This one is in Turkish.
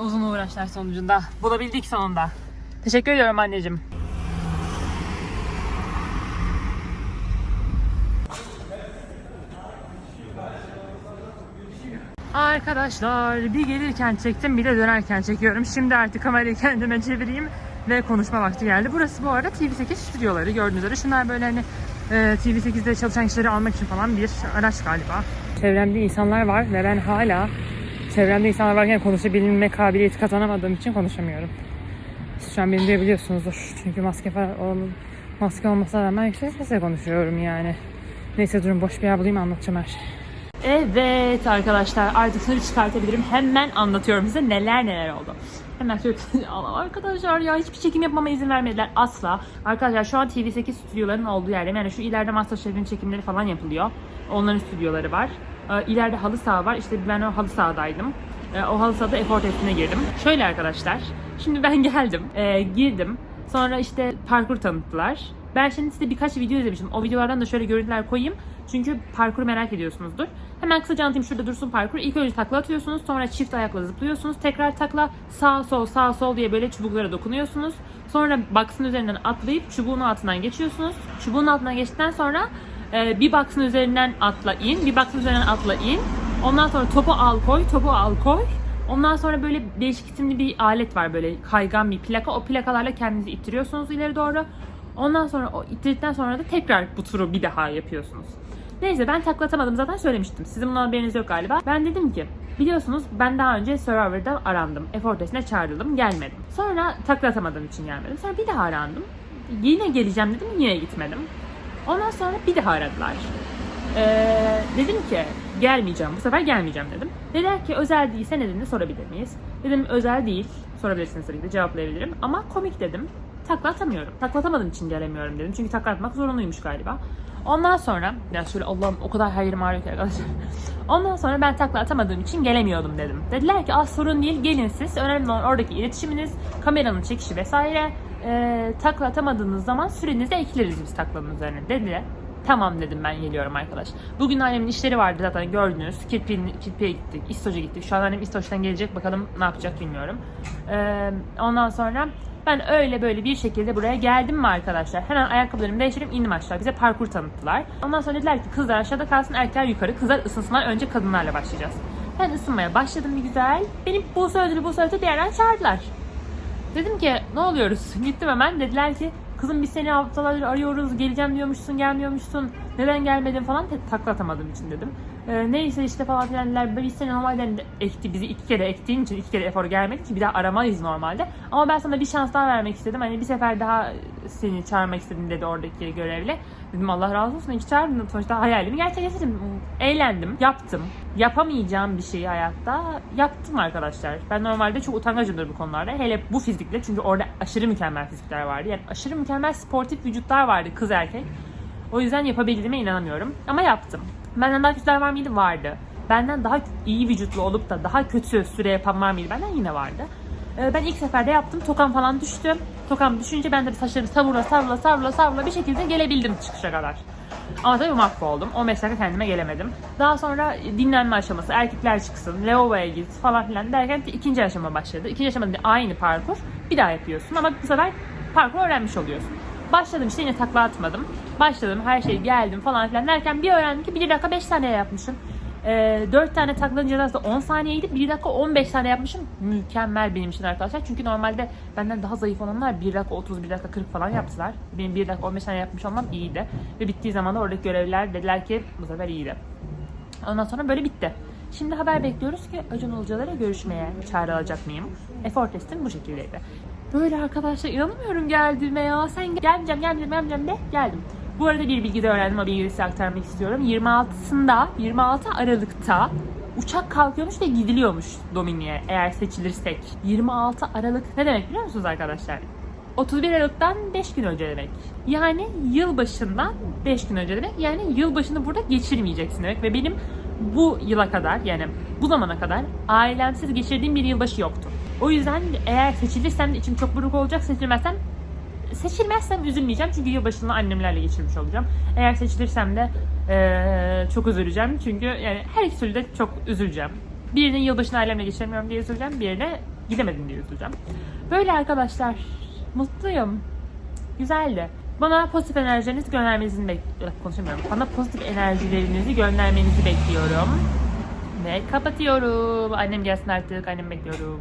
Uzun uğraşlar sonucunda. Bulabildik sonunda. Teşekkür ediyorum anneciğim. Arkadaşlar bir gelirken çektim bir de dönerken çekiyorum. Şimdi artık kamerayı kendime çevireyim ve konuşma vakti geldi. Burası bu arada TV8 stüdyoları gördüğünüz üzere. Şunlar böyle hani e, TV8'de çalışan kişileri almak için falan bir araç galiba. Çevremde insanlar var ve ben hala çevremde insanlar varken konuşabilme kabiliyeti kazanamadığım için konuşamıyorum. Siz şu an beni duyabiliyorsunuzdur. Çünkü maske falan maske olmasına rağmen yüksek sesle konuşuyorum yani. Neyse durun boş bir yer bulayım anlatacağım her şeyi. Evet arkadaşlar artık sınırı çıkartabilirim. Hemen anlatıyorum size neler neler oldu. Hemen Allah arkadaşlar ya hiçbir çekim yapmama izin vermediler asla. Arkadaşlar şu an TV8 stüdyolarının olduğu yerdeyim. Yani şu ileride Masterchef'in çekimleri falan yapılıyor. Onların stüdyoları var. Ee, İleride halı saha var. İşte ben o halı sahadaydım. Ee, O halı sahada efor testine girdim. Şöyle arkadaşlar. Şimdi ben geldim. e, girdim. Sonra işte parkur tanıttılar. Ben şimdi size birkaç video izlemiştim. O videolardan da şöyle görüntüler koyayım. Çünkü parkuru merak ediyorsunuzdur. Hemen kısaca anlatayım. Şurada dursun parkur. İlk önce takla atıyorsunuz. Sonra çift ayakla zıplıyorsunuz. Tekrar takla sağ sol sağ sol diye böyle çubuklara dokunuyorsunuz. Sonra box'ın üzerinden atlayıp çubuğun altından geçiyorsunuz. Çubuğun altından geçtikten sonra e, bir box'ın üzerinden atla in. Bir box'ın üzerinden atla in. Ondan sonra topu al koy. Topu al koy. Ondan sonra böyle değişik isimli bir alet var böyle kaygan bir plaka. O plakalarla kendinizi ittiriyorsunuz ileri doğru. Ondan sonra o ittirdikten sonra da tekrar bu turu bir daha yapıyorsunuz. Neyse ben taklatamadım zaten söylemiştim. Sizin bundan haberiniz yok galiba. Ben dedim ki biliyorsunuz ben daha önce Survivor'da arandım. Efor testine çağrıldım gelmedim. Sonra taklatamadığım için gelmedim. Sonra bir daha arandım. Yine geleceğim dedim yine gitmedim. Ondan sonra bir daha aradılar. Ee, dedim ki gelmeyeceğim bu sefer gelmeyeceğim dedim. Dediler ki özel değilse nedenini sorabilir miyiz? Dedim özel değil sorabilirsiniz tabii ki de cevaplayabilirim ama komik dedim. Takla atamıyorum. Takla atamadığım için gelemiyorum dedim. Çünkü takla atmak zorunluymuş galiba. Ondan sonra ya şöyle Allah'ım o kadar her yerim ağrıyor ki arkadaşlar. Ondan sonra ben takla atamadığım için gelemiyordum dedim. Dediler ki az sorun değil gelin siz. Önemli olan oradaki iletişiminiz, kameranın çekişi vesaire. Ee, takla atamadığınız zaman sürenizi ekleriz biz taklanın üzerine dediler. Tamam dedim ben geliyorum arkadaş. Bugün annemin işleri vardı zaten gördünüz. Kirpi'nin, Kirpi'ye gittik, İstoç'a gittik. Şu an annem İstoç'tan gelecek bakalım ne yapacak bilmiyorum. Ee, ondan sonra ben öyle böyle bir şekilde buraya geldim mi arkadaşlar? Hemen ayakkabılarımı değiştirip indim aşağı. Bize parkur tanıttılar. Ondan sonra dediler ki kızlar aşağıda kalsın erkekler yukarı. Kızlar ısınsınlar önce kadınlarla başlayacağız. Ben ısınmaya başladım bir güzel. Benim bu sözlü bu sözlü diğerden çağırdılar. Dedim ki ne oluyoruz? Gittim hemen dediler ki kızım biz seni haftalardır arıyoruz geleceğim diyormuşsun gelmiyormuşsun neden gelmedin falan Te- taklatamadığım için dedim. Ee, neyse işte falan filan dediler biz seni normalden de ekti bizi iki kere ektiğin için iki kere efor gelmedi ki bir daha aramayız normalde. Ama ben sana bir şans daha vermek istedim hani bir sefer daha seni çağırmak istedim dedi oradaki görevli. Dedim Allah razı olsun hiç çağırdın sonuçta hayalimi gerçekleştirdim. Eğlendim, yaptım. Yapamayacağım bir şeyi hayatta yaptım arkadaşlar. Ben normalde çok utangacımdır bu konularda. Hele bu fizikle çünkü orada aşırı mükemmel fizikler vardı. Yani aşırı mükemmel sportif vücutlar vardı kız erkek. O yüzden yapabildiğime inanamıyorum. Ama yaptım. Benden daha kötüler var mıydı? Vardı. Benden daha iyi vücutlu olup da daha kötü süre yapan var mıydı? Benden yine vardı. Ee, Ben ilk seferde yaptım. Tokam falan düştü. Tokam düşünce ben de saçlarımı savrula savrula savrula savrula bir şekilde gelebildim çıkışa kadar. Ama tabii mahvoldum. 15 dakika kendime gelemedim. Daha sonra dinlenme aşaması, erkekler çıksın, lavaboya git falan filan derken ikinci aşama başladı. İkinci aşamada da aynı parkur. Bir daha yapıyorsun ama bu sefer parkur öğrenmiş oluyorsun. Başladım işte yine takla atmadım. Başladım her şey geldim falan filan derken bir öğrendim ki 1 dakika 5 saniye yapmışım. Ee, 4 tane taklanın cezası da 10 saniyeydi. 1 dakika 15 tane yapmışım. Mükemmel benim için arkadaşlar. Çünkü normalde benden daha zayıf olanlar 1 dakika 30, 1 dakika 40 falan yaptılar. Benim 1 dakika 15 tane yapmış olmam iyiydi. Ve bittiği zaman da oradaki görevliler dediler ki bu sefer iyiydi. Ondan sonra böyle bitti. Şimdi haber bekliyoruz ki Acun Ilıcalı'yla görüşmeye çağrılacak mıyım? Efor testim bu şekildeydi. Böyle arkadaşlar inanamıyorum geldiğime ya. Sen gel- gelmeyeceğim, gelmeyeceğim, gelmeyeceğim de geldim. Bu arada bir bilgi de öğrendim. O bilgiyi size aktarmak istiyorum. 26'sında, 26 Aralık'ta uçak kalkıyormuş ve gidiliyormuş Dominik'e eğer seçilirsek. 26 Aralık ne demek biliyor musunuz arkadaşlar? 31 Aralık'tan 5 gün önce demek. Yani yılbaşından 5 gün önce demek. Yani yılbaşını burada geçirmeyeceksin demek. Ve benim bu yıla kadar yani bu zamana kadar ailemsiz geçirdiğim bir yılbaşı yoktu. O yüzden eğer seçilirsem içim çok buruk olacak. Seçilmezsem seçilmezsem üzülmeyeceğim çünkü yılbaşını annemlerle geçirmiş olacağım. Eğer seçilirsem de eee, çok üzüleceğim çünkü yani her iki türlü de çok üzüleceğim. Birinin yılbaşını ailemle geçiremiyorum diye üzüleceğim. Birine gidemedim diye üzüleceğim. Böyle arkadaşlar. Mutluyum. Güzeldi. Bana pozitif enerjilerinizi göndermenizi bekliyorum. Konuşamıyorum. Bana pozitif enerjilerinizi göndermenizi bekliyorum. Ve kapatıyorum. Annem gelsin artık. Annemi bekliyorum.